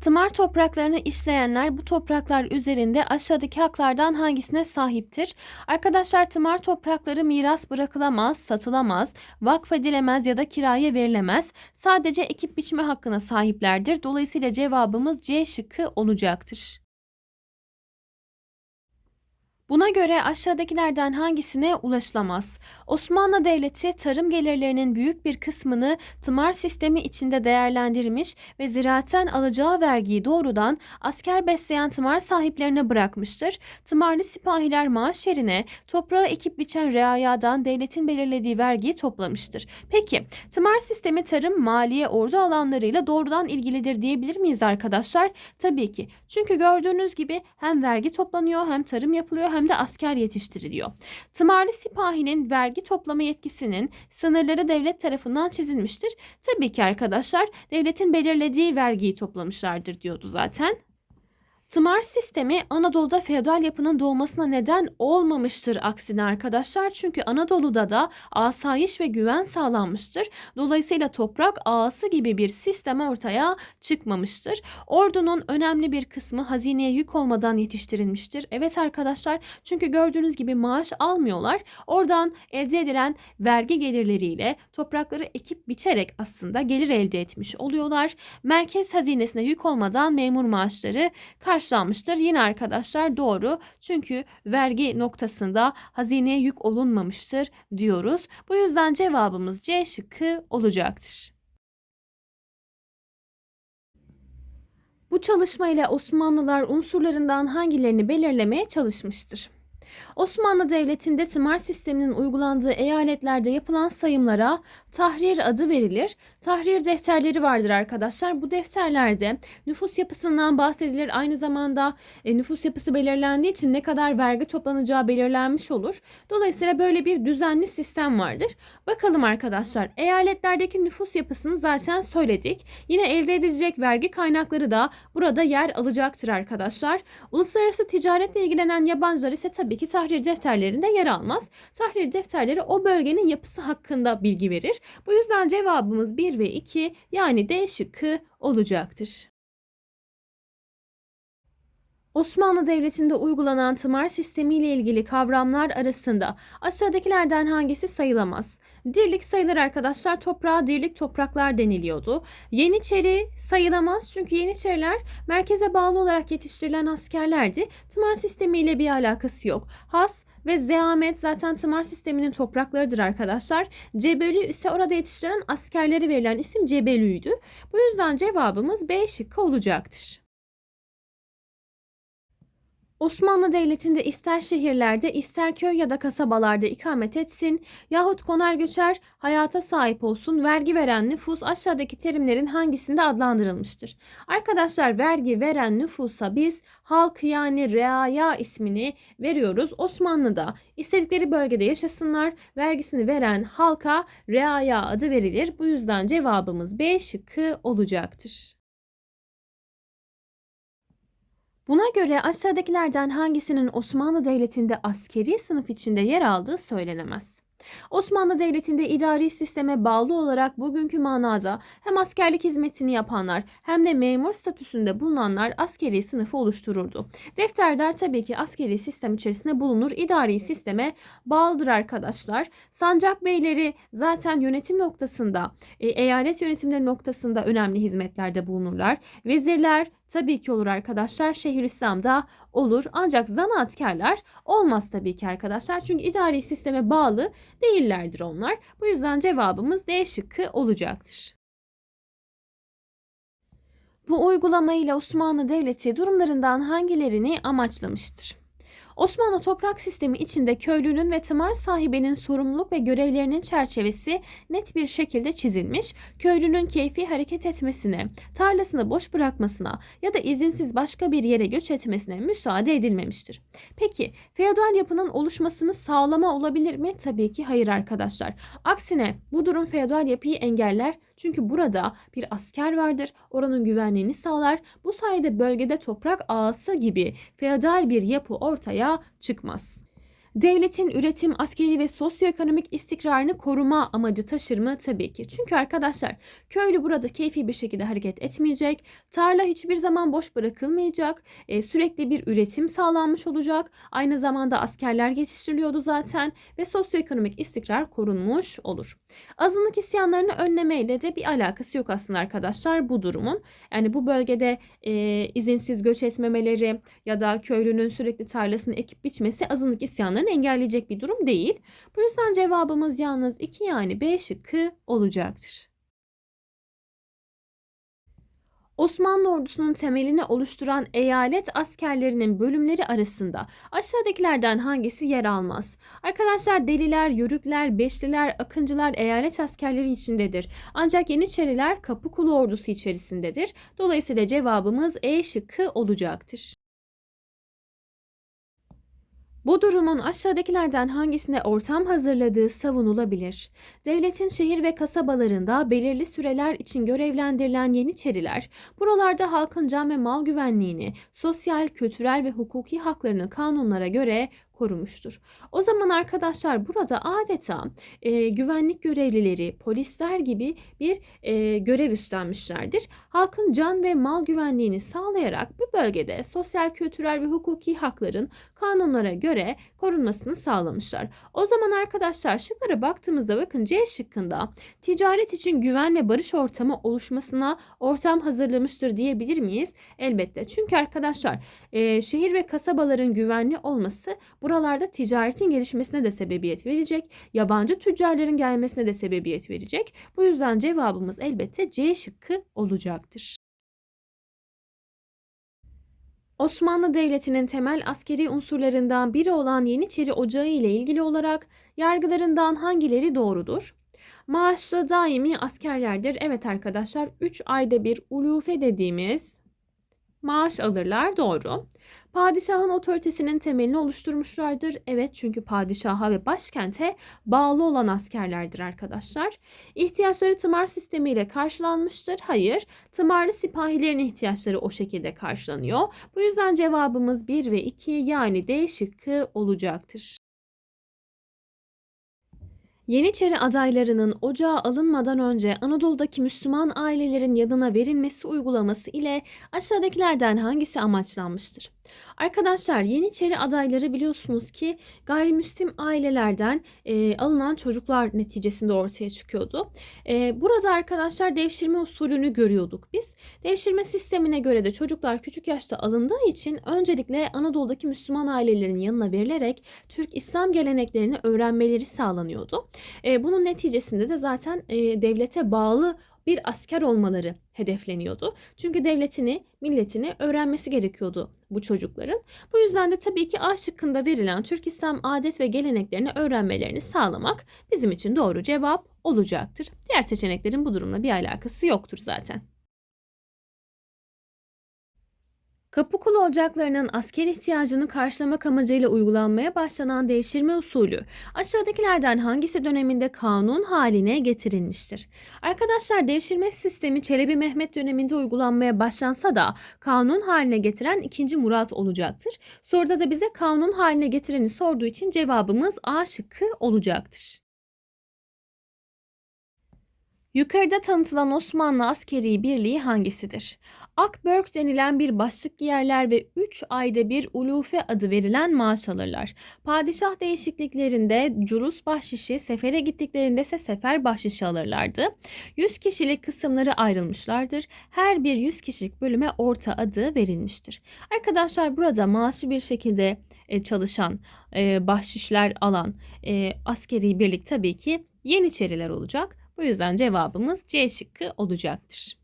Tımar topraklarını işleyenler bu topraklar üzerinde aşağıdaki haklardan hangisine sahiptir? Arkadaşlar tımar toprakları miras bırakılamaz, satılamaz, vakfedilemez ya da kiraya verilemez. Sadece ekip biçme hakkına sahiplerdir. Dolayısıyla cevabımız C şıkkı olacaktır. Buna göre aşağıdakilerden hangisine ulaşılamaz? Osmanlı Devleti tarım gelirlerinin büyük bir kısmını tımar sistemi içinde değerlendirmiş ve ziraatten alacağı vergiyi doğrudan asker besleyen tımar sahiplerine bırakmıştır. Tımarlı sipahiler maaş yerine toprağı ekip biçen reayadan devletin belirlediği vergiyi toplamıştır. Peki tımar sistemi tarım, maliye, ordu alanlarıyla doğrudan ilgilidir diyebilir miyiz arkadaşlar? Tabii ki. Çünkü gördüğünüz gibi hem vergi toplanıyor hem tarım yapılıyor hem de asker yetiştiriliyor. Tımarlı sipahinin vergi toplama yetkisinin sınırları devlet tarafından çizilmiştir. Tabii ki arkadaşlar devletin belirlediği vergiyi toplamışlardır diyordu zaten. Tımar sistemi Anadolu'da feodal yapının doğmasına neden olmamıştır aksine arkadaşlar. Çünkü Anadolu'da da asayiş ve güven sağlanmıştır. Dolayısıyla toprak ağası gibi bir sistem ortaya çıkmamıştır. Ordunun önemli bir kısmı hazineye yük olmadan yetiştirilmiştir. Evet arkadaşlar çünkü gördüğünüz gibi maaş almıyorlar. Oradan elde edilen vergi gelirleriyle toprakları ekip biçerek aslında gelir elde etmiş oluyorlar. Merkez hazinesine yük olmadan memur maaşları karşılanmıştır karşılanmıştır. Yine arkadaşlar doğru çünkü vergi noktasında hazineye yük olunmamıştır diyoruz. Bu yüzden cevabımız C şıkkı olacaktır. Bu çalışma ile Osmanlılar unsurlarından hangilerini belirlemeye çalışmıştır? Osmanlı Devleti'nde tımar sisteminin uygulandığı eyaletlerde yapılan sayımlara tahrir adı verilir. Tahrir defterleri vardır arkadaşlar. Bu defterlerde nüfus yapısından bahsedilir. Aynı zamanda e, nüfus yapısı belirlendiği için ne kadar vergi toplanacağı belirlenmiş olur. Dolayısıyla böyle bir düzenli sistem vardır. Bakalım arkadaşlar eyaletlerdeki nüfus yapısını zaten söyledik. Yine elde edilecek vergi kaynakları da burada yer alacaktır arkadaşlar. Uluslararası ticaretle ilgilenen yabancılar ise tabii ki tahrir defterlerinde yer almaz. Tahrir defterleri o bölgenin yapısı hakkında bilgi verir. Bu yüzden cevabımız 1 ve 2 yani D şıkkı olacaktır. Osmanlı Devleti'nde uygulanan tımar sistemi ile ilgili kavramlar arasında aşağıdakilerden hangisi sayılamaz? Dirlik sayılır arkadaşlar. Toprağa dirlik topraklar deniliyordu. Yeniçeri sayılamaz çünkü Yeniçeriler merkeze bağlı olarak yetiştirilen askerlerdi. Tımar sistemiyle bir alakası yok. Has ve Zeamet zaten tımar sisteminin topraklarıdır arkadaşlar. Cebelü ise orada yetiştirilen askerleri verilen isim Cebelü'ydü. Bu yüzden cevabımız B şıkkı olacaktır. Osmanlı Devleti'nde ister şehirlerde ister köy ya da kasabalarda ikamet etsin yahut konar göçer hayata sahip olsun vergi veren nüfus aşağıdaki terimlerin hangisinde adlandırılmıştır? Arkadaşlar vergi veren nüfusa biz halk yani reaya ismini veriyoruz. Osmanlı'da istedikleri bölgede yaşasınlar vergisini veren halka reaya adı verilir. Bu yüzden cevabımız B şıkkı olacaktır. Buna göre aşağıdakilerden hangisinin Osmanlı Devleti'nde askeri sınıf içinde yer aldığı söylenemez. Osmanlı Devleti'nde idari sisteme bağlı olarak bugünkü manada hem askerlik hizmetini yapanlar hem de memur statüsünde bulunanlar askeri sınıfı oluştururdu. Defterdar tabii ki askeri sistem içerisinde bulunur. İdari sisteme bağlıdır arkadaşlar. Sancak beyleri zaten yönetim noktasında, e, eyalet yönetimleri noktasında önemli hizmetlerde bulunurlar. Vezirler tabii ki olur arkadaşlar. Şeyhülislam'da olur. Ancak zanaatkarlar olmaz tabii ki arkadaşlar. Çünkü idari sisteme bağlı değillerdir onlar. Bu yüzden cevabımız D şıkkı olacaktır. Bu uygulamayla Osmanlı Devleti durumlarından hangilerini amaçlamıştır? Osmanlı toprak sistemi içinde köylünün ve tımar sahibinin sorumluluk ve görevlerinin çerçevesi net bir şekilde çizilmiş. Köylünün keyfi hareket etmesine, tarlasını boş bırakmasına ya da izinsiz başka bir yere göç etmesine müsaade edilmemiştir. Peki feodal yapının oluşmasını sağlama olabilir mi? Tabii ki hayır arkadaşlar. Aksine bu durum feodal yapıyı engeller çünkü burada bir asker vardır. Oranın güvenliğini sağlar. Bu sayede bölgede toprak ağası gibi feodal bir yapı ortaya çıkmaz. Devletin üretim, askeri ve sosyoekonomik istikrarını koruma amacı taşır mı? Tabii ki. Çünkü arkadaşlar köylü burada keyfi bir şekilde hareket etmeyecek. Tarla hiçbir zaman boş bırakılmayacak. E, sürekli bir üretim sağlanmış olacak. Aynı zamanda askerler yetiştiriliyordu zaten ve sosyoekonomik istikrar korunmuş olur. Azınlık isyanlarını önlemeyle de bir alakası yok aslında arkadaşlar bu durumun. Yani bu bölgede e, izinsiz göç etmemeleri ya da köylünün sürekli tarlasını ekip biçmesi azınlık isyanlarını engelleyecek bir durum değil. Bu yüzden cevabımız yalnız 2 yani B şıkkı olacaktır. Osmanlı ordusunun temelini oluşturan eyalet askerlerinin bölümleri arasında aşağıdakilerden hangisi yer almaz? Arkadaşlar deliler, yörükler, beşliler, akıncılar eyalet askerleri içindedir. Ancak Yeniçeriler Kapıkulu ordusu içerisindedir. Dolayısıyla cevabımız E şıkkı olacaktır. Bu durumun aşağıdakilerden hangisine ortam hazırladığı savunulabilir. Devletin şehir ve kasabalarında belirli süreler için görevlendirilen Yeniçeriler, buralarda halkın can ve mal güvenliğini, sosyal, kültürel ve hukuki haklarını kanunlara göre korumuştur. O zaman arkadaşlar burada adeta e, güvenlik görevlileri, polisler gibi bir e, görev üstlenmişlerdir. Halkın can ve mal güvenliğini sağlayarak bu bölgede sosyal, kültürel ve hukuki hakların kanunlara göre korunmasını sağlamışlar. O zaman arkadaşlar şıklara baktığımızda bakın C şıkkında ticaret için güven ve barış ortamı oluşmasına ortam hazırlamıştır diyebilir miyiz? Elbette. Çünkü arkadaşlar e, şehir ve kasabaların güvenli olması buralarda ticaretin gelişmesine de sebebiyet verecek. Yabancı tüccarların gelmesine de sebebiyet verecek. Bu yüzden cevabımız elbette C şıkkı olacaktır. Osmanlı Devleti'nin temel askeri unsurlarından biri olan Yeniçeri Ocağı ile ilgili olarak yargılarından hangileri doğrudur? Maaşlı daimi askerlerdir. Evet arkadaşlar 3 ayda bir ulufe dediğimiz maaş alırlar doğru. Padişahın otoritesinin temelini oluşturmuşlardır. Evet çünkü padişaha ve başkente bağlı olan askerlerdir arkadaşlar. İhtiyaçları tımar sistemiyle karşılanmıştır. Hayır, tımarlı sipahilerin ihtiyaçları o şekilde karşılanıyor. Bu yüzden cevabımız 1 ve 2 yani D şıkkı olacaktır. Yeniçeri adaylarının ocağa alınmadan önce Anadolu'daki Müslüman ailelerin yanına verilmesi uygulaması ile aşağıdakilerden hangisi amaçlanmıştır? Arkadaşlar Yeniçeri adayları biliyorsunuz ki gayrimüslim ailelerden e, alınan çocuklar neticesinde ortaya çıkıyordu. E, burada arkadaşlar devşirme usulünü görüyorduk biz. Devşirme sistemine göre de çocuklar küçük yaşta alındığı için öncelikle Anadolu'daki Müslüman ailelerin yanına verilerek Türk İslam geleneklerini öğrenmeleri sağlanıyordu. E, bunun neticesinde de zaten e, devlete bağlı bir asker olmaları hedefleniyordu. Çünkü devletini, milletini öğrenmesi gerekiyordu bu çocukların. Bu yüzden de tabii ki A şıkkında verilen Türk İslam adet ve geleneklerini öğrenmelerini sağlamak bizim için doğru cevap olacaktır. Diğer seçeneklerin bu durumla bir alakası yoktur zaten. Kapıkulu ocaklarının asker ihtiyacını karşılamak amacıyla uygulanmaya başlanan devşirme usulü aşağıdakilerden hangisi döneminde kanun haline getirilmiştir? Arkadaşlar devşirme sistemi Çelebi Mehmet döneminde uygulanmaya başlansa da kanun haline getiren 2. Murat olacaktır. Soruda da bize kanun haline getireni sorduğu için cevabımız A şıkkı olacaktır. Yukarıda tanıtılan Osmanlı askeri birliği hangisidir? Akbörk denilen bir başlık giyerler ve 3 ayda bir ulufe adı verilen maaş alırlar. Padişah değişikliklerinde culus bahşişi, sefere gittiklerinde ise sefer bahşişi alırlardı. 100 kişilik kısımları ayrılmışlardır. Her bir 100 kişilik bölüme orta adı verilmiştir. Arkadaşlar burada maaşı bir şekilde e, çalışan, e, bahşişler alan e, askeri birlik tabii ki Yeniçeriler olacak. Bu yüzden cevabımız C şıkkı olacaktır.